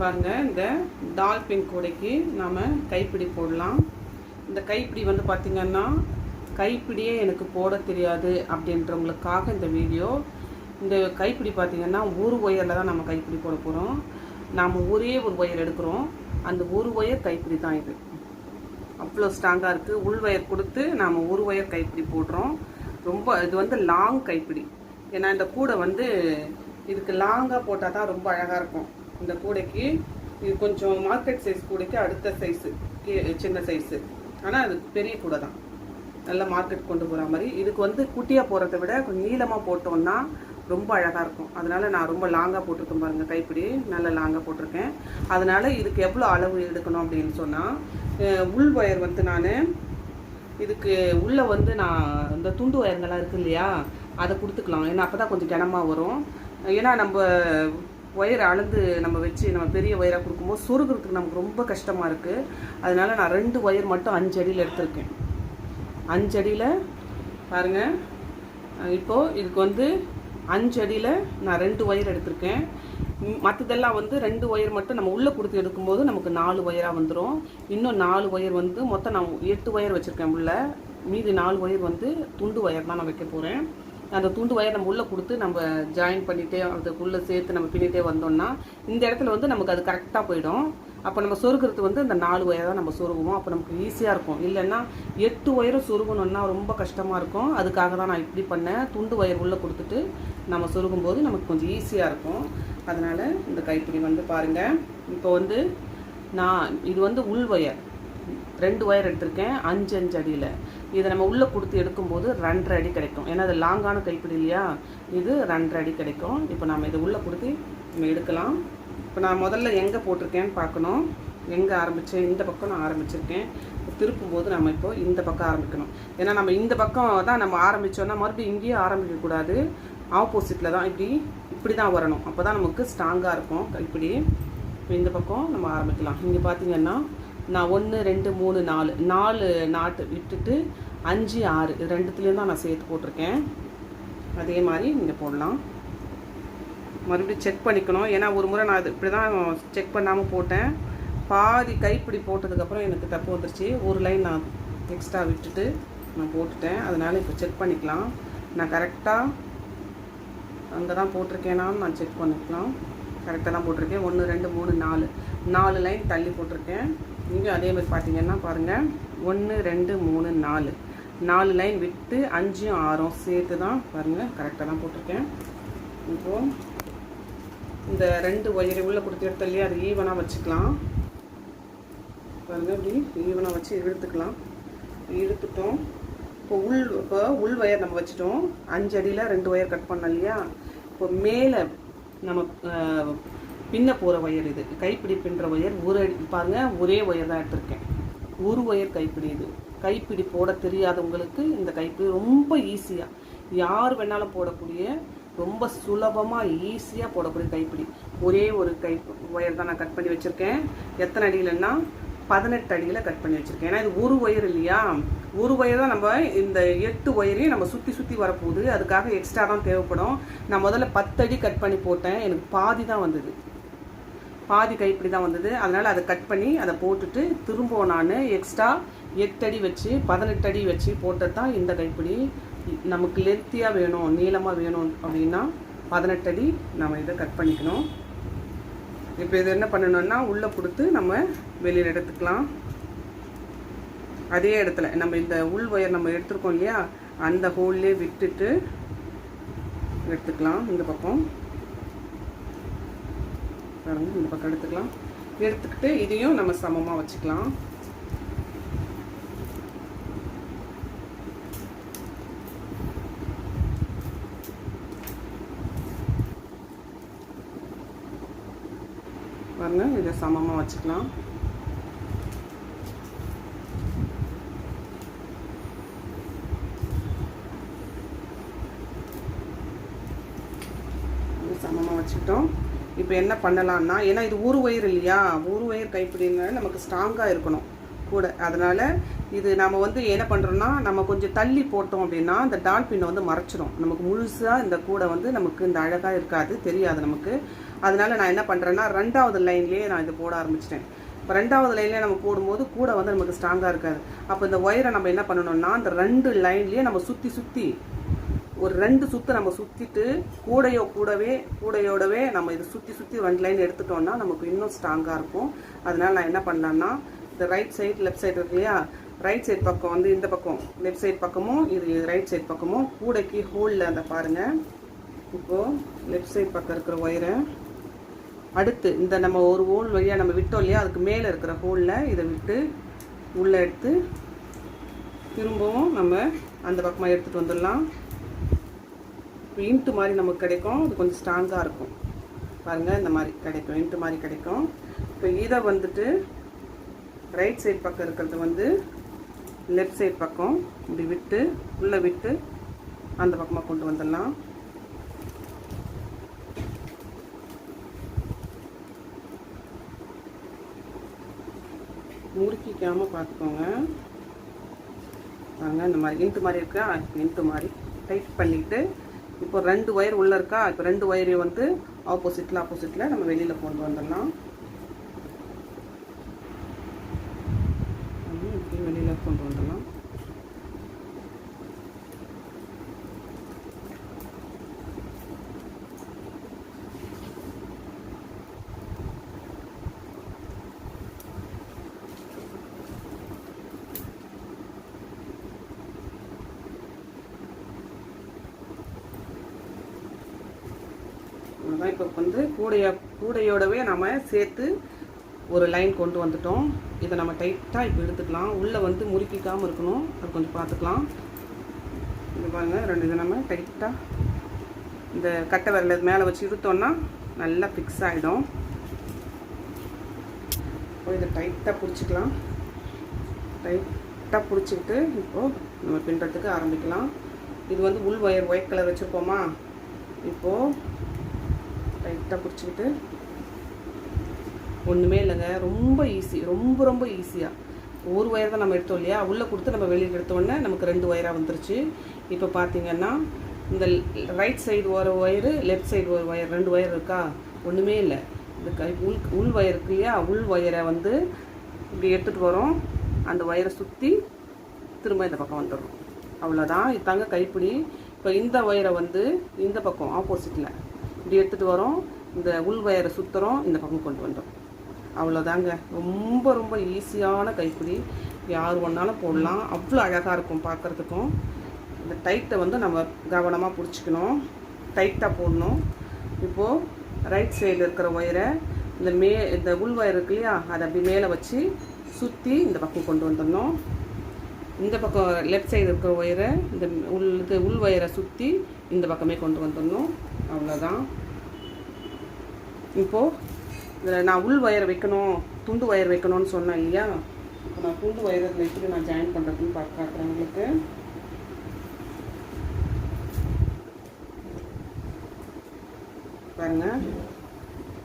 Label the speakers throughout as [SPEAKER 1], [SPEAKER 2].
[SPEAKER 1] பாருங்கள் இந்த டால்பின் கூடைக்கு நாம் கைப்பிடி போடலாம். இந்த கைப்பிடி வந்து பார்த்திங்கன்னா கைப்பிடியே எனக்கு போட தெரியாது அப்படின்றவங்களுக்காக இந்த வீடியோ. இந்த கைப்பிடி பார்த்திங்கன்னா ஒரு ஒயரில் தான் நம்ம கைப்பிடி போட போகிறோம் நாம் ஒரே ஒரு ஒயர் எடுக்கிறோம். அந்த ஒரு ஒயர் கைப்பிடி தான் இது. அவ்வளோ ஸ்ட்ராங்காக இருக்குது உள் ஒயர் கொடுத்து நாம் ஒரு ஒயர் கைப்பிடி போடுறோம். ரொம்ப இது வந்து லாங் கைப்பிடி. ஏன்னா இந்த கூடை வந்து இதுக்கு லாங்காக போட்டால் தான் ரொம்ப அழகாக இருக்கும். இந்த கூடைக்கு இது கொஞ்சம் மார்க்கெட் சைஸ் கூடைக்கு அடுத்த சைஸு சின்ன சைஸு ஆனால் அது பெரிய கூடை தான். நல்ல மார்க்கெட் கொண்டு போகிற மாதிரி. இதுக்கு வந்து குட்டியாக போகிறத விட கொஞ்சம் நீளமாக போட்டோம்னா ரொம்ப அழகாக இருக்கும். அதனால் நான் ரொம்ப லாங்காக போட்டிருக்கேன் பாருங்கள் கைப்பிடி. நல்லா லாங்காக போட்டிருக்கேன். அதனால் இதுக்கு எவ்வளோ அளவு எடுக்கணும் அப்படின்னு சொன்னால் உள் ஒயர் வந்து நான் இதுக்கு உள்ளே வந்து நான் இந்த துண்டு ஒயருங்கெல்லாம் இருக்கு இல்லையா அதை கொடுத்துக்கலாம். ஏன்னா அப்போ தான் கொஞ்சம் கனமாக வரும். ஏன்னா நம்ம ஒயர் அளந்து நம்ம வச்சு நம்ம பெரிய ஒயராக கொடுக்கும்போது சொருகிறதுக்கு நமக்கு ரொம்ப கஷ்டமாக இருக்குது அதனால் நான் ரெண்டு ஒயர் மட்டும் அஞ்சு அடியில் எடுத்திருக்கேன். அஞ்சு அடியில் பாருங்கள் இப்போது இதுக்கு வந்து அஞ்சு அடியில் நான் ரெண்டு ஒயர் எடுத்திருக்கேன். மற்றதெல்லாம் வந்து ரெண்டு ஒயர் மட்டும் நம்ம உள்ளே கொடுத்து எடுக்கும்போது நமக்கு நாலு ஒயராக வந்துடும் இன்னும் நாலு ஒயர் வந்து மொத்தம் நான் எட்டு ஒயர் வச்சுருக்கேன் உள்ளே. மீதி நாலு ஒயர் வந்து துண்டு ஒயர் தான் நான் வைக்க போகிறேன் அந்த துண்டு வயர் நம்ம உள்ளே கொடுத்து நம்ம ஜாயின் பண்ணிகிட்டே அதுக்குள்ளே சேர்த்து நம்ம பின்னிட்டே வந்தோம்னா இந்த இடத்துல வந்து நமக்கு அது கரெக்டாக போயிடும். அப்போ நம்ம சொருகிறது வந்து இந்த நாலு ஒயர் தான் நம்ம சொருகுவோம். அப்போ நமக்கு ஈஸியாக இருக்கும். இல்லைன்னா எட்டு ஒயரும் சொருகணும்னா ரொம்ப கஷ்டமாக இருக்கும். அதுக்காக தான் நான் இப்படி பண்ணேன். துண்டு ஒயர் உள்ளே கொடுத்துட்டு நம்ம சொருகும்போது நமக்கு கொஞ்சம் ஈஸியாக இருக்கும். அதனால் இந்த கைப்பிடி வந்து பாருங்கள் இப்போ வந்து நான் இது வந்து உள் ஒயர் ரெண்டு ஒயர் எடுத்திருக்கேன். அஞ்சு அஞ்சு அடியில். இதை நம்ம உள்ளே கொடுத்து எடுக்கும்போது ரெண்டரை அடி கிடைக்கும். ஏன்னா அது லாங்கான கைப்பிடி இல்லையா? இது ரெண்டரை அடி கிடைக்கும். இப்போ நம்ம இதை உள்ளே கொடுத்து நம்ம எடுக்கலாம். இப்போ நான் முதல்ல எங்கே போட்டிருக்கேன்னு பார்க்கணும். எங்கே ஆரம்பித்தேன்? இந்த பக்கம் நான் ஆரம்பிச்சிருக்கேன். திருப்பும் போது நம்ம இப்போ இந்த பக்கம் ஆரம்பிக்கணும். ஏன்னா நம்ம இந்த பக்கம் தான் நம்ம ஆரம்பித்தோன்னா மறுபடியும் இங்கேயே ஆரம்பிக்கக்கூடாது. ஆப்போசிட்டில் தான் இப்படி இப்படி தான் வரணும். அப்போ தான் நமக்கு ஸ்ட்ராங்காக இருக்கும் கைப்பிடி இப்போ இந்த பக்கம் நம்ம ஆரம்பிக்கலாம். இங்கே பார்த்தீங்கன்னா நான் ஒன்று ரெண்டு மூணு நாலு. நாலு நாட்டு விட்டுட்டு அஞ்சு ஆறு. இது ரெண்டுத்துலேயும் தான் நான் சேர்த்து போட்டிருக்கேன். அதே மாதிரி நீங்கள் போடலாம். மறுபடியும் செக் பண்ணிக்கணும். ஏன்னா ஒரு முறை நான் இது இப்படி தான் செக் பண்ணாமல் போட்டேன். பாதி கைப்பிடி போட்டதுக்கப்புறம் எனக்கு தப்பு வந்துருச்சு. ஒரு லைன் நான் எக்ஸ்ட்ரா விட்டுட்டு நான் போட்டுட்டேன். அதனால் இப்போ செக் பண்ணிக்கலாம். நான் கரெக்டாக அங்கே தான் போட்டிருக்கேனான்னு நான் செக் பண்ணிக்கலாம். கரெக்டாக தான் போட்டிருக்கேன். ஒன்று ரெண்டு மூணு நாலு. நாலு லைன் தள்ளி போட்டிருக்கேன். இங்கே அதே மாதிரி பார்த்தீங்கன்னா பாருங்கள் ஒன்று ரெண்டு மூணு நாலு. நாலு லைன் விட்டு அஞ்சும் ஆறும் சேர்த்து தான் பாருங்கள் கரெக்டாக தான் போட்டிருக்கேன். இப்போது இந்த ரெண்டு ஒயரை உள்ளே கொடுத்து எடுத்தாலே இல்லையா? அது ஈவனாக வச்சுக்கலாம். பாருங்கள் இப்படி ஈவனாக வச்சு இழுத்துக்கலாம். இழுத்துட்டோம். இப்போ உள் இப்போ உள் ஒயர் நம்ம வச்சுட்டோம். அஞ்சு அடியில் ரெண்டு ஒயர் கட் பண்ணோம் இல்லையா? இப்போ மேலே நம்ம பின்ன போகிற ஒயர் இது. கைப்பிடி பின்னுற ஒயர் ஒரு அடி பாருங்க ஒரே ஒயர் தான் எடுத்திருக்கேன். ஒரு ஒயர் கைப்பிடி இது. கைப்பிடி போட தெரியாதவங்களுக்கு இந்த கைப்பிடி ரொம்ப ஈஸியாக யார் வேணாலும் போடக்கூடிய ரொம்ப சுலபமாக ஈஸியாக போடக்கூடிய கைப்பிடி. ஒரே ஒரு கை ஒயர் தான் நான் கட் பண்ணி வச்சுருக்கேன். எத்தனை அடியிலன்னா பதினெட்டு அடியில் கட் பண்ணி வச்சுருக்கேன். ஏன்னா இது ஒரு ஒயர் இல்லையா? ஒரு ஒயர் தான் நம்ம இந்த எட்டு ஒயரையும் நம்ம சுற்றி சுற்றி வரப்போகுது. அதுக்காக எக்ஸ்ட்ரா தான் தேவைப்படும். நான் முதல்ல பத்து அடி கட் பண்ணி போட்டேன். எனக்கு பாதி தான் வந்தது. பாதி கைப்பிடி தான் வந்தது. அதனால் அதை கட் பண்ணி அதை போட்டுட்டு திரும்பவும் நான் எக்ஸ்ட்ரா எட்டடி வச்சு பதினெட்டு அடி வச்சு போட்டது தான் இந்த கைப்பிடி. நமக்கு லென்த்தியாக வேணும் நீளமாக வேணும் அப்படின்னா பதினெட்டு அடி நம்ம இதை கட் பண்ணிக்கணும். இப்போ இது என்ன பண்ணணும்னா உள்ளே கொடுத்து நம்ம வெளியில் எடுத்துக்கலாம். அதே இடத்துல நம்ம இந்த உள் ஒயர் நம்ம எடுத்துருக்கோம் இல்லையா? அந்த ஹோல்லே விட்டுட்டு எடுத்துக்கலாம் இந்த பக்கம். பாருங்க இந்த பக்கம் எடுத்துக்கலாம். எடுத்துக்கிட்டு இதையும் நம்ம சமமாக வச்சுக்கலாம். பாருங்க இதை சமமாக வச்சுக்கலாம். சமமாக வச்சுக்கிட்டோம். இப்போ என்ன பண்ணலாம்னா ஏன்னா இது ஊறு ஒயர் இல்லையா? ஊறு ஒயிர் கைப்பிடினால நமக்கு ஸ்ட்ராங்காக இருக்கணும் கூட. அதனால் இது நம்ம வந்து என்ன பண்ணுறோன்னா நம்ம கொஞ்சம் தள்ளி போட்டோம் அப்படின்னா அந்த டால்பினை வந்து மறைச்சிரும். நமக்கு முழுசாக இந்த கூடை வந்து நமக்கு இந்த அழகாக இருக்காது தெரியாது நமக்கு. அதனால் நான் என்ன பண்ணுறேன்னா ரெண்டாவது லைன்லேயே நான் இது போட ஆரம்பிச்சிட்டேன். இப்போ ரெண்டாவது லைன்லேயே நம்ம போடும்போது கூட வந்து நமக்கு ஸ்ட்ராங்காக இருக்காது. அப்போ இந்த ஒயரை நம்ம என்ன பண்ணணும்னா அந்த ரெண்டு லைன்லேயே நம்ம சுற்றி சுற்றி ஒரு ரெண்டு சுற்று நம்ம சுற்றிட்டு கூடையோ கூடவே கூடையோடவே நம்ம இது சுற்றி சுற்றி ரெண்டு லைன் எடுத்துட்டோம்னா நமக்கு இன்னும் ஸ்ட்ராங்காக இருக்கும். அதனால நான் என்ன பண்ணலான்னா இந்த ரைட் சைடு லெஃப்ட் சைடு இருக்கு இல்லையா? ரைட் சைடு பக்கம் வந்து இந்த பக்கம் லெஃப்ட் சைடு பக்கமும் இது ரைட் சைடு பக்கமும் கூடைக்கு ஹோலில் அந்த பாருங்கள் இப்போது லெஃப்ட் சைடு பக்கம் இருக்கிற ஒயரை அடுத்து இந்த நம்ம ஒரு ஹோல் வழியாக நம்ம விட்டோம் இல்லையா? அதுக்கு மேலே இருக்கிற ஹோலில் இதை விட்டு உள்ளே எடுத்து திரும்பவும் நம்ம அந்த பக்கமாக எடுத்துகிட்டு வந்துடலாம். இன்ட்டு மாதிரி நமக்கு கிடைக்கும். அது கொஞ்சம் ஸ்ட்ராங்காக இருக்கும். பாருங்கள் இந்த மாதிரி கிடைக்கும் இன்ட்டு மாதிரி கிடைக்கும். இப்போ இதை வந்துட்டு ரைட் சைட் பக்கம் இருக்கிறது வந்து லெஃப்ட் சைட் பக்கம். இப்படி விட்டு உள்ளே விட்டு அந்த பக்கமாக கொண்டு வந்துடலாம். முறுக்கிக்காமல் பார்த்துக்கோங்க. பாருங்கள் இந்த மாதிரி இன்ட்டு மாதிரி இருக்கா. இன்ட்டு மாதிரி டைட் பண்ணிவிட்டு இப்போ ரெண்டு ஒயர் உள்ளே இருக்கா? இப்போ ரெண்டு ஒயரையும் வந்து ஆப்போசிட்டில் ஆப்போசிட்டில் நம்ம வெளியில் கொண்டு வந்துடலாம் இப்படி வெளியில் கொண்டு வந்துடலாம் அவ்வளோதான் இப்போ வந்து கூடைய கூடையோடவே நம்ம சேர்த்து ஒரு லைன் கொண்டு வந்துட்டோம். இதை நம்ம டைட்டாக இப்போ எடுத்துக்கலாம். உள்ளே வந்து முறுக்கிக்காமல் இருக்கணும். அது கொஞ்சம் பார்த்துக்கலாம். இது பாருங்க ரெண்டு இதை நம்ம டைட்டாக இந்த கட்டை விரல மேலே வச்சு இழுத்தோன்னா நல்லா ஃபிக்ஸ் ஆகிடும் இப்போ இதை டைட்டாக பிடிச்சிக்கலாம். டைட்டாக பிடிச்சிக்கிட்டு இப்போது நம்ம பின்னுறதுக்கு ஆரம்பிக்கலாம். இது வந்து உள் ஒயர் ஒயிட் கலர் வச்சுருப்போமா? இப்போது டைட்டாக பிடிச்சிக்கிட்டு. ஒன்றுமே இல்லைங்க. ரொம்ப ஈஸி ரொம்ப ரொம்ப ஈஸியாக ஒரு ஒயர் தான் நம்ம எடுத்தோம் இல்லையா? உள்ளே கொடுத்து நம்ம வெளியில் எடுத்தோடனே நமக்கு ரெண்டு ஒயராக வந்துருச்சு. இப்போ பார்த்தீங்கன்னா இந்த ரைட் சைடு ஒரு ஒயரு லெஃப்ட் சைடு ஒரு ஒயர் ரெண்டு ஒயர் இருக்கா? ஒன்றுமே இல்லை. இந்த கை உள் உள் ஒயர் இருக்கு இல்லையா? உள் ஒயரை வந்து இப்படி எடுத்துகிட்டு வரோம். அந்த ஒயரை சுற்றி திரும்ப இந்த பக்கம் வந்துடும் அவ்வளோதான் இதாங்க கைப்பிடி. இப்போ இந்த ஒயரை வந்து இந்த பக்கம் ஆப்போசிட்டில் இப்படி எடுத்துகிட்டு வரோம். இந்த உள் வயரை சுற்றுறோம் இந்த பக்கம் கொண்டு வந்துடும் அவ்வளோதாங்க ரொம்ப ரொம்ப ஈஸியான கைப்பிடி. யார் ஒன்றாலும் போடலாம். அவ்வளோ அழகாக இருக்கும் பார்க்குறதுக்கும் இந்த டைட்டை வந்து நம்ம கவனமாக பிடிச்சிக்கணும். டைட்டாக போடணும். இப்போது ரைட் சைடில் இருக்கிற ஒயரை இந்த மே இந்த உள் ஒயர் இருக்கு இல்லையா? அதை அப்படி மேலே வச்சு சுற்றி இந்த பக்கம் கொண்டு வந்துடணும். இந்த பக்கம் லெஃப்ட் சைடு இருக்கிற ஒயரை இந்த உள் இது உள் ஒயரை சுற்றி இந்த பக்கமே கொண்டு வந்துடணும். அவ்வளோதான் இப்போது இதில் நான் உள் ஒயர் வைக்கணும் துண்டு ஒயர் வைக்கணும்னு சொன்னேன் இல்லையா? இப்போ நான் துண்டு ஒயர் இதில் எப்படி நான் ஜாயின் பண்ணுறதுன்னு பார்க்க காட்டுறேன் உங்களுக்கு. பாருங்க.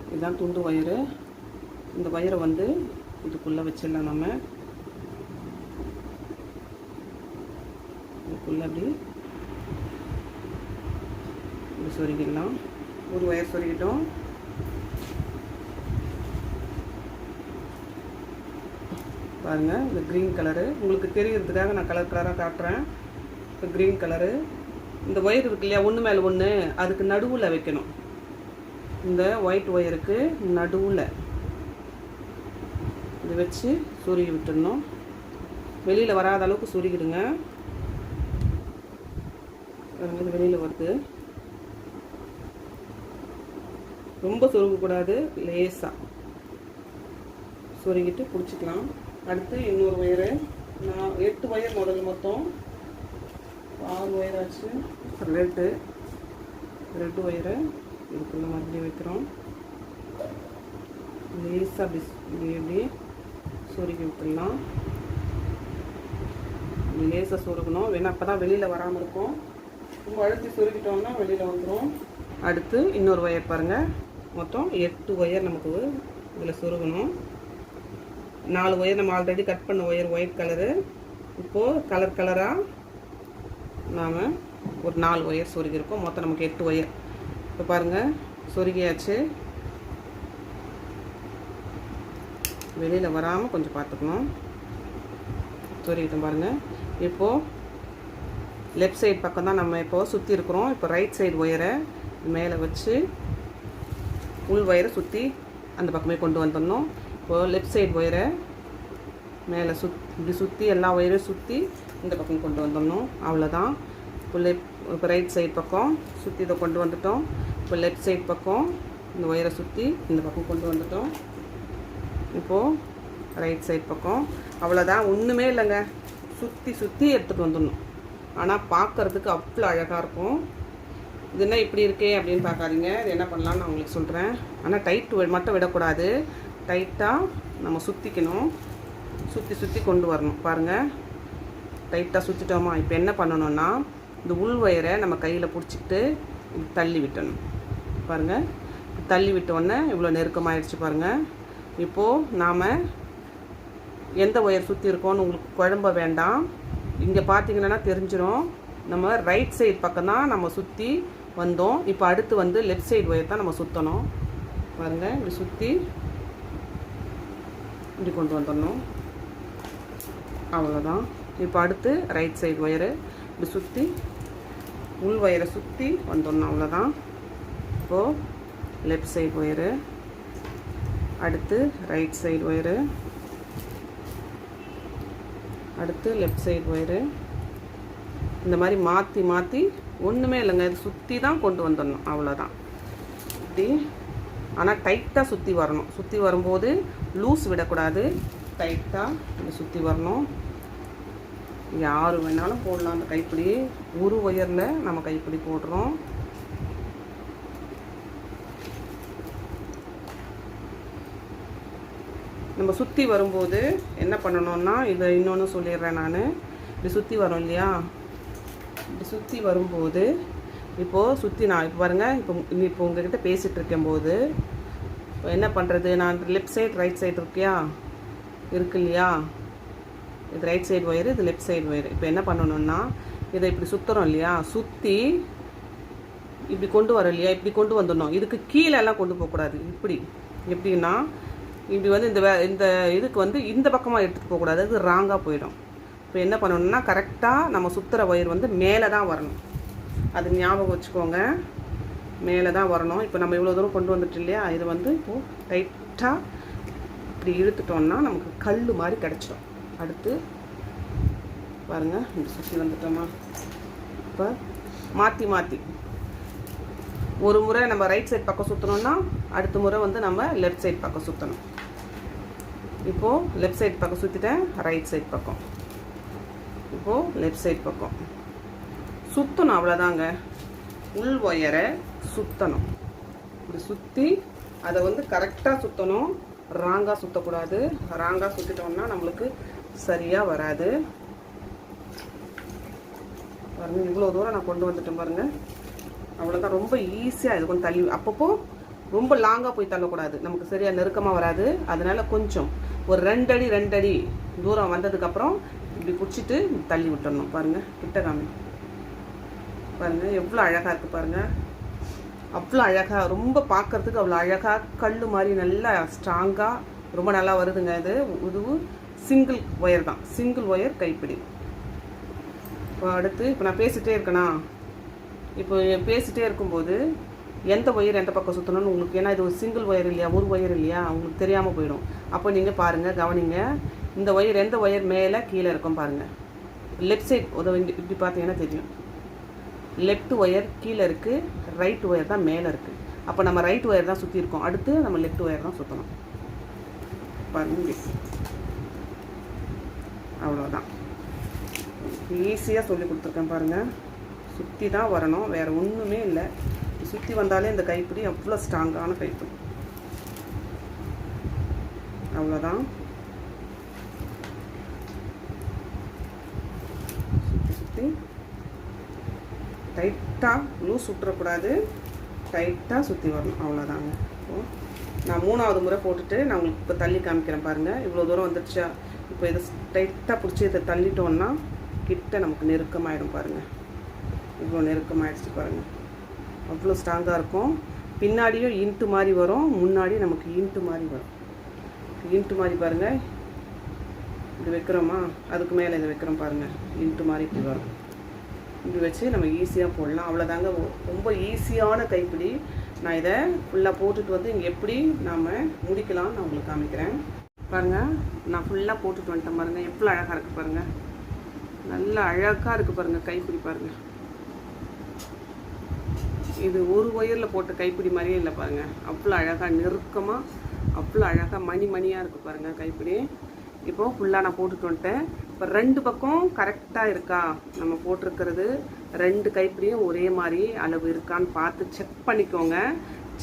[SPEAKER 1] இதுதான் துண்டு ஒயரு இந்த ஒயரை வந்து இதுக்குள்ளே வச்சிடலாம் நம்ம. இதுக்குள்ளே அப்படி சொருகிடலாம். ஒரு ஒயர் சொருகிட்டோம். பாருங்கள் இந்த க்ரீன் கலரு உங்களுக்கு தெரியறதுக்காக நான் கலர் கலராக காட்டுறேன். இப்போ க்ரீன் கலரு இந்த ஒயர் இருக்கு இல்லையா? ஒன்று மேலே ஒன்று அதுக்கு நடுவில் வைக்கணும். இந்த ஒயிட் ஒயருக்கு நடுவில். இது வச்சு சுருகி விட்டுடணும். வெளியில் வராத அளவுக்கு சுருகிடுங்க. இது வெளியில் வருது. ரொம்ப சொருகக்கூடாது லேசாக சொருகிட்டு பிடிச்சிக்கலாம். அடுத்து இன்னொரு ஒயரு நான் எட்டு ஒயர் முதல் மொத்தம். ஆறு ஒயர் ஆச்சு. ரெட்டு ரெட்டு ஒயரு இதுக்குள்ள மறுபடியும் வைக்கிறோம். லேசாக அப்படி இப்படி சொருகி விட்டுடலாம். லேசாக சொருகணும் வேணா அப்போ தான் வெளியில் வராமல் இருக்கும். ரொம்ப அழுத்தி சொருகிட்டோம்னா வெளியில் வந்துடும் அடுத்து இன்னொரு ஒயர் பாருங்கள் மொத்தம் எட்டு ஒயர் நமக்கு இதில் சுருகணும். நாலு ஒயர் நம்ம ஆல்ரெடி கட் பண்ண ஒயர் ஒயிட் கலரு இப்போது கலர் கலராக நாம் ஒரு நாலு ஒயர் சொருகியிருக்கோம். மொத்தம் நமக்கு எட்டு ஒயர் இப்போ பாருங்கள் சொருகியாச்சு. வெளியில் வராமல் கொஞ்சம் பார்த்துக்கணும். சொருகிட்டோம் பாருங்கள் இப்போது லெஃப்ட் சைடு பக்கம் தான் நம்ம இப்போது சுற்றி இருக்கிறோம். இப்போ ரைட் சைடு ஒயரை மேலே வச்சு உள் ஒயரை சுற்றி அந்த பக்கமே கொண்டு வந்துடணும். இப்போது லெஃப்ட் சைடு ஒயரை மேலே சுத் இப்படி சுற்றி எல்லா ஒயரையும் சுற்றி இந்த பக்கம் கொண்டு வந்துடணும். அவ்வளோதான் இப்போ லெஃப்ட் இப்போ ரைட் சைடு பக்கம் சுற்றி இதை கொண்டு வந்துட்டோம். இப்போ லெஃப்ட் சைடு பக்கம் இந்த ஒயரை சுற்றி இந்த பக்கம் கொண்டு வந்துட்டோம். இப்போது ரைட் சைடு பக்கம். அவ்வளோதான் ஒன்றுமே இல்லைங்க. சுற்றி சுற்றி எடுத்துகிட்டு வந்துடணும். ஆனால் பார்க்குறதுக்கு அவ்வளோ அழகாக இருக்கும். இது என்ன இப்படி இருக்கே அப்படின்னு பார்க்காதீங்க. இது என்ன பண்ணலாம்னு நான் உங்களுக்கு சொல்கிறேன் ஆனால் டைட் மட்டும் விடக்கூடாது. டைட்டாக நம்ம சுற்றிக்கணும் சுற்றி சுற்றி கொண்டு வரணும். பாருங்கள் டைட்டாக சுற்றிட்டோமா இப்போ என்ன பண்ணணும்னா இந்த உள் வயரை நம்ம கையில் பிடிச்சிக்கிட்டு தள்ளி விட்டணும். பாருங்கள் தள்ளி விட்டோடனே இவ்வளோ நெருக்கமாகிடுச்சு பாருங்கள் இப்போது நாம் எந்த ஒயர் சுற்றி இருக்கோன்னு உங்களுக்கு குழம்ப வேண்டாம். இங்கே பார்த்தீங்கன்னா தெரிஞ்சிடும் நம்ம ரைட் சைடு பக்கம் தான் நம்ம சுற்றி வந்தோம். இப்போ அடுத்து வந்து லெஃப்ட் சைடு ஒயர் தான் நம்ம சுற்றணும் பாருங்கள் இப்படி சுற்றி இப்படி கொண்டு வந்துடணும். அவ்வளோதான் இப்போ அடுத்து ரைட் சைடு ஒயரு இப்படி சுற்றி உள் ஒயரை சுற்றி வந்துடணும். அவ்வளோதான் இப்போது லெஃப்ட் சைடு ஒயரு அடுத்து ரைட் சைடு ஒயரு அடுத்து லெஃப்ட் சைடு ஒயரு இந்த மாதிரி மாற்றி மாற்றி ஒன்றுமே இல்லைங்க. இது சுற்றி தான் கொண்டு வந்துடணும். அவ்வளோதான் இப்படி ஆனால் டைட்டாக சுற்றி வரணும். சுற்றி வரும்போது லூஸ் விடக்கூடாது. டைட்டாக இப்படி சுற்றி வரணும். யார் வேணாலும் போடலாம் அந்த கைப்பிடி. ஒரு ஒயரில் நம்ம கைப்பிடி போடுறோம். நம்ம சுற்றி வரும்போது என்ன பண்ணணும்னா இதை இன்னொன்று சொல்லிடுறேன் நான். இப்படி சுற்றி வரும் இல்லையா? இப்படி சுற்றி வரும்போது இப்போது சுற்றி நான் இப்போ பாருங்கள் இப்போ இப்போ உங்ககிட்ட பேசிகிட்டு இருக்கும்போது இப்போ என்ன பண்ணுறது நான் லெஃப்ட் சைடு ரைட் சைடு இருக்கியா? இருக்கு இல்லையா? இது ரைட் சைடு ஒயரு இது லெஃப்ட் சைடு ஒயரு இப்போ என்ன பண்ணணும்னா இதை இப்படி சுற்றுறோம் இல்லையா? சுற்றி இப்படி கொண்டு வரோம் இல்லையா? இப்படி கொண்டு வந்துடணும். இதுக்கு கீழே எல்லாம் கொண்டு போகக்கூடாது இப்படி. எப்படின்னா இப்படி வந்து இந்த வே இந்த இதுக்கு வந்து இந்த பக்கமாக எடுத்துகிட்டு போகக்கூடாது அது ராங்காக போயிடும். இப்போ என்ன பண்ணணும்னா கரெக்டாக நம்ம சுற்றுற ஒயர் வந்து மேலே தான் வரணும். அது ஞாபகம் வச்சுக்கோங்க. மேலே தான் வரணும். இப்போ நம்ம இவ்வளோ தூரம் கொண்டு வந்துட்டு இல்லையா? இது வந்து இப்போது டைட்டாக இப்படி இழுத்துட்டோம்னா நமக்கு கல் மாதிரி கிடச்சிடும். அடுத்து பாருங்கள் இந்த சுற்றி வந்துட்டோமா? இப்போ மாற்றி மாற்றி ஒரு முறை நம்ம ரைட் சைட் பக்கம் சுற்றணும்னா அடுத்த முறை வந்து நம்ம லெஃப்ட் சைட் பக்கம் சுற்றணும் இப்போது லெஃப்ட் சைட் பக்கம் சுற்றிட்டேன் ரைட் சைட் பக்கம். இப்போது லெஃப்ட் சைட் பக்கம். சுற்றணும் அவ்வளோதாங்க உள் ஒயரை சுற்றணும் இப்படி சுற்றி அதை வந்து கரெக்டாக சுற்றணும் ராங்காக சுற்றக்கூடாது ராங்காக சுற்றிட்டோம்னா நம்மளுக்கு சரியாக வராது. பாருங்கள் இவ்வளோ தூரம் நான் கொண்டு வந்துட்டேன் பாருங்கள் அவ்வளோதான் ரொம்ப ஈஸியாக இது கொஞ்சம் தள்ளி அப்பப்போ ரொம்ப லாங்காக போய் தள்ளக்கூடாது. நமக்கு சரியாக நெருக்கமாக வராது. அதனால் கொஞ்சம் ஒரு ரெண்டடி ரெண்டடி தூரம் வந்ததுக்கப்புறம் இப்படி பிடிச்சிட்டு தள்ளி விட்டுடணும் பாருங்கள் கிட்ட காமி. பாருங்கள் எவ்வளோ அழகாக இருக்குது பாருங்கள் அவ்வளோ அழகாக ரொம்ப பார்க்கறதுக்கு அவ்வளோ அழகாக கல் மாதிரி நல்லா ஸ்ட்ராங்காக ரொம்ப நல்லா வருதுங்க இது. இதுவும் சிங்கிள் ஒயர் தான். சிங்கிள் ஒயர் கைப்பிடி. இப்போ அடுத்து இப்போ நான் பேசிகிட்டே இருக்கேனா? இப்போ பேசிகிட்டே இருக்கும்போது எந்த ஒயர் எந்த பக்கம் சுற்றணும்னு உங்களுக்கு ஏன்னா இது ஒரு சிங்கிள் ஒயர் இல்லையா? ஒரு ஒயர் இல்லையா? உங்களுக்கு தெரியாமல் போயிடும். அப்போ நீங்கள் பாருங்கள் கவனிங்க. இந்த ஒயர் எந்த ஒயர் மேலே கீழே இருக்கும் பாருங்கள் லெஃப்ட் சைட் உதவி இப்படி பார்த்தீங்கன்னா தெரியும். லெஃப்ட் ஒயர் கீழே இருக்குது ரைட் ஒயர் தான் மேலே இருக்குது அப்போ நம்ம ரைட் ஒயர் தான் சுற்றி இருக்கோம். அடுத்து நம்ம லெஃப்ட் ஒயர் தான் சுற்றணும் பாருங்க. அவ்வளோதான் ஈஸியாக சொல்லி கொடுத்துருக்கேன் பாருங்கள் சுற்றி தான் வரணும். வேறு ஒன்றுமே இல்லை. சுற்றி வந்தாலே இந்த கைப்பிடி அவ்வளோ ஸ்ட்ராங்கான கைப்பிடி. அவ்வளோதான் சுற்றி டைட்டாக லூஸ் சுற்றக்கூடாது. டைட்டாக சுற்றி வரணும். அவ்வளோதாங்க இப்போ நான் மூணாவது முறை போட்டுட்டு நான் உங்களுக்கு இப்போ தள்ளி காமிக்கிறேன் பாருங்கள் இவ்வளோ தூரம் வந்துடுச்சா இப்போ இதை டைட்டாக பிடிச்சி இதை தள்ளிட்டோன்னா கிட்ட நமக்கு நெருக்கமாயிடும் பாருங்கள் இவ்வளோ நெருக்கமாயிடுச்சு பாருங்கள் அவ்வளோ ஸ்ட்ராங்காக இருக்கும். பின்னாடியும் இன்ட்டு மாதிரி வரும். முன்னாடியும் நமக்கு இன்ட்டு மாதிரி வரும். இன்ட்டு மாதிரி பாருங்கள் இது வைக்கிறோமா? அதுக்கு மேலே இதை வைக்கிறோம் பாருங்கள் இன்ட்டு மாதிரி இப்படி வரும். இப்படி வச்சு நம்ம ஈஸியாக போடலாம். அவ்வளோதாங்க. ரொம்ப ஈஸியான கைப்பிடி. நான் இதை ஃபுல்லாக போட்டுட்டு வந்து இங்கே எப்படி நாம் முடிக்கலாம்னு நான் உங்களுக்கு காமிக்கிறேன். பாருங்கள் நான் ஃபுல்லாக போட்டுட்டு வந்துட்டேன் பாருங்கள் எவ்வளோ அழகாக இருக்குது பாருங்கள் நல்ல அழகாக இருக்குது பாருங்கள் கைப்பிடி பாருங்கள் இது ஒரு ஒயரில் போட்ட கைப்பிடி மாதிரியே இல்லை பாருங்கள் அவ்வளோ அழகாக நெருக்கமாக அவ்வளோ அழகாக மணி மணியாக இருக்குது பாருங்கள் கைப்பிடி. இப்போ ஃபுல்லாக நான் போட்டுட்டு வந்துட்டேன். இப்போ ரெண்டு பக்கம் கரெக்டாக இருக்கா? நம்ம போட்டிருக்கிறது. ரெண்டு கைப்பிடியும் ஒரே மாதிரி அளவு இருக்கான்னு பார்த்து செக் பண்ணிக்கோங்க.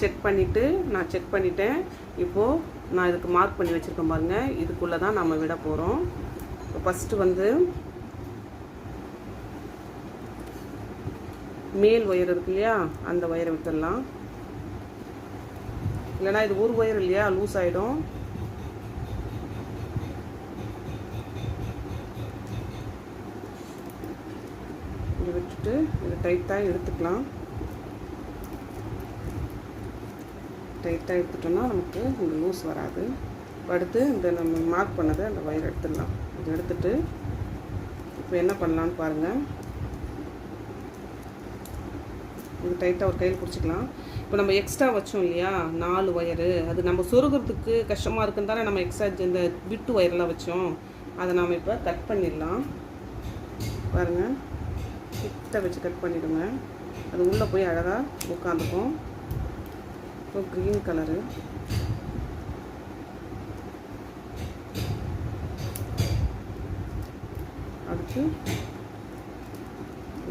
[SPEAKER 1] செக் பண்ணிவிட்டு நான் செக் பண்ணிட்டேன். இப்போது நான் இதுக்கு மார்க் பண்ணி வச்சுருக்கேன் பாருங்கள் இதுக்குள்ளே தான் நம்ம விட போகிறோம் இப்போ ஃபஸ்ட்டு வந்து மேல் ஒயர் இருக்கு இல்லையா? அந்த ஒயரை விட்டுடலாம் இல்லைன்னா இது ஒரு ஒயர் இல்லையா? லூஸ் ஆகிடும் இதை டைட்டாக எடுத்துக்கலாம். டைட்டாக எடுத்துட்டோம்னா நமக்கு இந்த லூஸ் வராது. அடுத்து இந்த நம்ம மார்க் பண்ணதை அந்த ஒயர் எடுத்துடலாம். இதை எடுத்துட்டு இப்போ என்ன பண்ணலான்னு பாருங்கள் இது டைட்டாக ஒரு கையில் பிடிச்சிக்கலாம். இப்போ நம்ம எக்ஸ்ட்ரா வச்சோம் இல்லையா? நாலு ஒயரு அது நம்ம சொருகிறதுக்கு கஷ்டமாக இருக்குன்னு தானே நம்ம எக்ஸ்ட்ரா இந்த விட்டு ஒயர்லாம் வச்சோம். அதை நாம் இப்போ கட் பண்ணிடலாம். பாருங்கள் கிட்ட வச்சு கட் பண்ணிவிடுங்க அது உள்ளே போய் அழகாக உட்காந்துக்கும் இப்போ க்ரீன் கலரு அடுத்து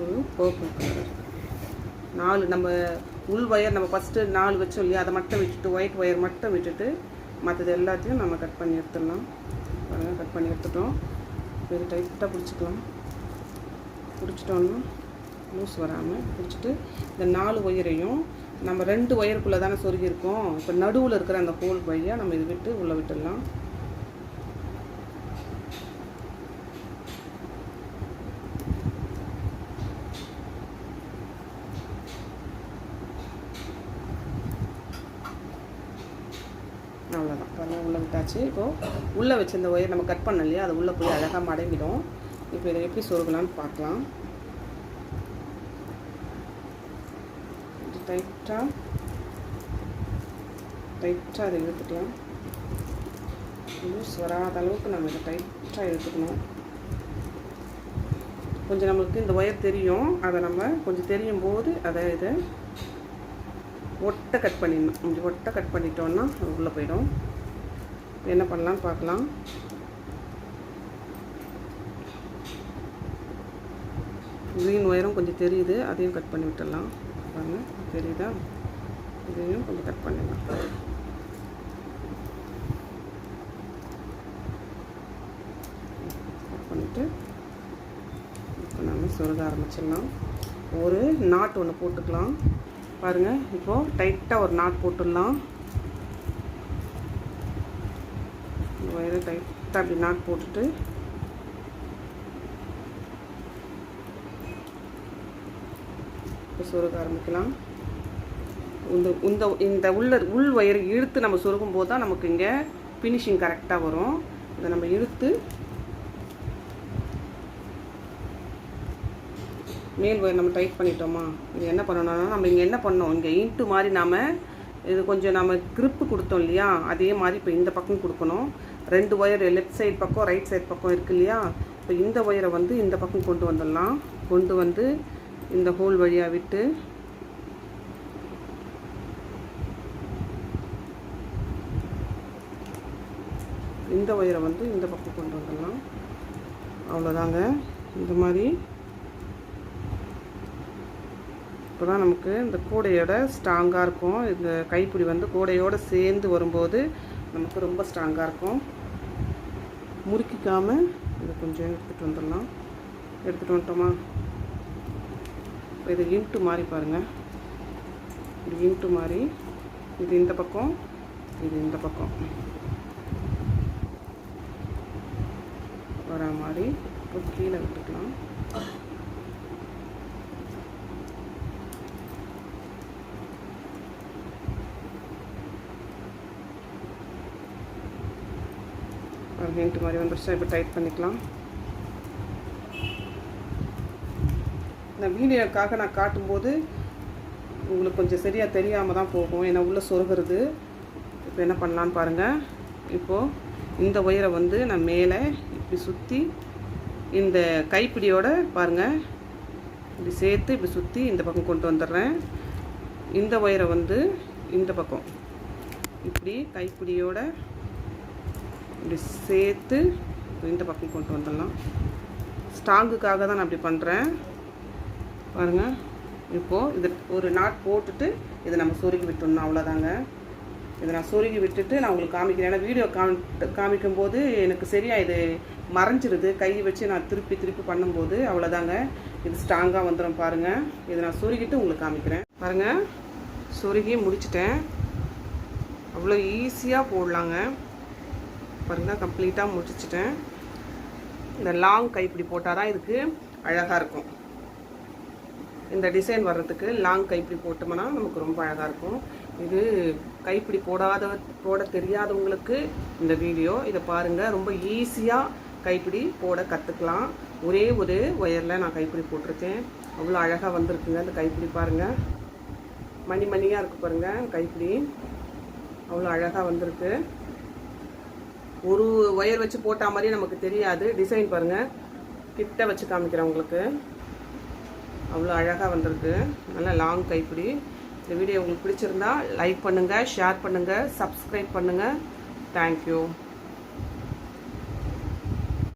[SPEAKER 1] ஒரு பர்பிள் கலர் நாலு நம்ம உள் ஒயர் நம்ம ஃபஸ்ட்டு நாலு வச்சோம் இல்லையா? அதை மட்டும் விட்டுட்டு ஒயிட் ஒயர் மட்டும் விட்டுட்டு மற்றது எல்லாத்தையும் நம்ம கட் பண்ணி எடுத்துடலாம். கட் பண்ணி எடுத்துட்டோம். இது டைட்டாக பிடிச்சிக்கலாம். பிடிச்சிட்டோன்னா லூஸ் வராமல் பிடிச்சிட்டு இந்த நாலு ஒயரையும் நம்ம ரெண்டு ஒயருக்குள்ளே தானே சொருகியிருக்கோம். இப்போ நடுவில் இருக்கிற அந்த ஹோல் வழியாக நம்ம இது விட்டு உள்ளே விட்டுடலாம். அவ்வளோதான் பாருங்கள் உள்ளே விட்டாச்சு. இப்போது உள்ளே வச்சிருந்த ஒயர் நம்ம கட் பண்ணோம் இல்லையா? அது உள்ளே போய் அழகாக மடங்கிடும். இப்போ இதை எப்படி சொருகலான்னு பார்க்கலாம். டைட்டாக டைட்டாக அதை இழுத்துக்கலாம். லூஸ் வராத அளவுக்கு நம்ம இதை டைட்டாக இழுத்துக்கணும். கொஞ்சம் நம்மளுக்கு இந்த ஒயர் தெரியும். அதை நம்ம கொஞ்சம் தெரியும் போது அதை இதை ஒட்டை கட் பண்ணிடணும். கொஞ்சம் ஒட்டை கட் பண்ணிட்டோன்னா உள்ளே போயிடும். என்ன பண்ணலாம்னு பார்க்கலாம். க்ரீன் ஒயரும் கொஞ்சம் தெரியுது. அதையும் கட் பண்ணி விட்டுடலாம். பாருங்க தெரியுதா? இதையும் கொஞ்சம் கட் பண்ணிடலாம். கட் பண்ணிவிட்டு இப்போ நம்ம சொருக ஆரம்பிச்சிடலாம். ஒரு நாட் ஒன்று போட்டுக்கலாம். பாருங்கள் இப்போது டைட்டாக ஒரு நாட் போட்டுடலாம். இந்த ஒயரை டைட்டாக அப்படி நாட் போட்டுட்டு இப்போ சொருக ஆரம்பிக்கலாம். இந்த இந்த இந்த உள்ள உள் வயிறு இழுத்து நம்ம சொருகும் போது தான் நமக்கு இங்கே ஃபினிஷிங் கரெக்டாக வரும். இதை நம்ம இழுத்து மேல் ஒயர் நம்ம டைட் பண்ணிட்டோமா? இது என்ன பண்ணணும்னா நம்ம இங்கே என்ன பண்ணோம்? இங்கே இன்ட்டு மாதிரி நாம் இது கொஞ்சம் நம்ம கிரிப்பு கொடுத்தோம் இல்லையா? அதே மாதிரி இப்போ இந்த பக்கம் கொடுக்கணும். ரெண்டு ஒயர் லெஃப்ட் சைடு பக்கம் ரைட் சைடு பக்கம் இருக்கு இல்லையா? இப்போ இந்த ஒயரை வந்து இந்த பக்கம் கொண்டு வந்துடலாம். கொண்டு வந்து இந்த ஹோல் வழியாக விட்டு இந்த ஒயரை வந்து இந்த பக்கம் கொண்டு வந்துடலாம். அவ்வளோதாங்க. இந்த மாதிரி. இப்போ தான் நமக்கு இந்த கூடையோட ஸ்ட்ராங்காக இருக்கும். இந்த கைப்பிடி வந்து கூடையோடு சேர்ந்து வரும்போது நமக்கு ரொம்ப ஸ்ட்ராங்காக இருக்கும். முறுக்கிக்காமல் இதை கொஞ்சம் எடுத்துகிட்டு வந்துடலாம். எடுத்துகிட்டு வந்துட்டோமா? இப்போ இது இன்ட்டு மாதிரி பாருங்கள் இது இன்ட்டு மாதிரி இது இந்த பக்கம் இது இந்த பக்கம். வரா மாதிரி இப்போ கீழே விட்டுக்கலாம். ஒரு ஹிண்ட் மாதிரி வந்துருச்சா? இப்போ டைட் பண்ணிக்கலாம். இந்த வீடியோக்காக நான் காட்டும்போது உங்களுக்கு கொஞ்சம் சரியாக தெரியாமல் தான் போகும். ஏன்னா உள்ளே சொருகிறது. இப்போ என்ன பண்ணலான்னு பாருங்கள் இப்போது இந்த ஒயரை வந்து நான் மேலே இப்படி சுற்றி இந்த கைப்பிடியோட பாருங்கள் இப்படி சேர்த்து இப்படி சுற்றி இந்த பக்கம் கொண்டு வந்துடுறேன். இந்த ஒயரை வந்து இந்த பக்கம். இப்படி கைப்பிடியோட இப்படி சேர்த்து இந்த பக்கம் கொண்டு வந்துடலாம். ஸ்ட்ராங்குக்காக தான் நான் அப்படி பண்ணுறேன் பாருங்கள் இப்போது இது ஒரு நாட் போட்டுட்டு இதை நம்ம சொருகி விட்டுடணும் அவ்வளோதாங்க இதை நான் சொருகி விட்டுட்டு நான் உங்களுக்கு காமிக்கிறேன். ஏன்னா வீடியோ காமி காமிக்கும்போது எனக்கு சரியாக இது மறைஞ்சிருது. கை வச்சு நான் திருப்பி திருப்பி பண்ணும்போது அவ்வளோதாங்க இது ஸ்ட்ராங்காக வந்துடும் பாருங்கள் இதை நான் சொருகிட்டு உங்களுக்கு காமிக்கிறேன். பாருங்கள் சொருகி முடிச்சிட்டேன். அவ்வளோ ஈஸியாக போடலாங்க. பாருங்கள் கம்ப்ளீட்டாக முடிச்சிட்டேன். இந்த லாங் கைப்பிடி போட்டால் தான் இதுக்கு அழகாக இருக்கும். இந்த டிசைன் வர்றதுக்கு லாங் கைப்பிடி போட்டோம்னா நமக்கு ரொம்ப அழகாக இருக்கும். இது கைப்பிடி போடாத போட தெரியாதவங்களுக்கு இந்த வீடியோ. இதை பாருங்கள் ரொம்ப ஈஸியாக கைப்பிடி போட கற்றுக்கலாம் ஒரே ஒரு ஒயரில் நான் கைப்பிடி போட்டிருக்கேன். அவ்வளோ அழகாக வந்திருக்குங்க இந்த கைப்பிடி பாருங்கள் மணி மணியாக இருக்கு பாருங்கள் கைப்பிடி. அவ்வளோ அழகாக வந்திருக்கு. ஒரு ஒயர் வச்சு போட்டா மாதிரி நமக்கு தெரியாது. டிசைன் பாருங்கள் கிட்ட வச்சு காமிக்கிறேன் உங்களுக்கு. அவ்வளோ அழகாக வந்திருக்கு. நல்ல லாங் கைப்பிடி. இந்த வீடியோ உங்களுக்கு பிடிச்சிருந்தா லைக் பண்ணுங்கள் ஷேர் பண்ணுங்கள் சப்ஸ்கிரைப் பண்ணுங்கள் தேங்க்யூ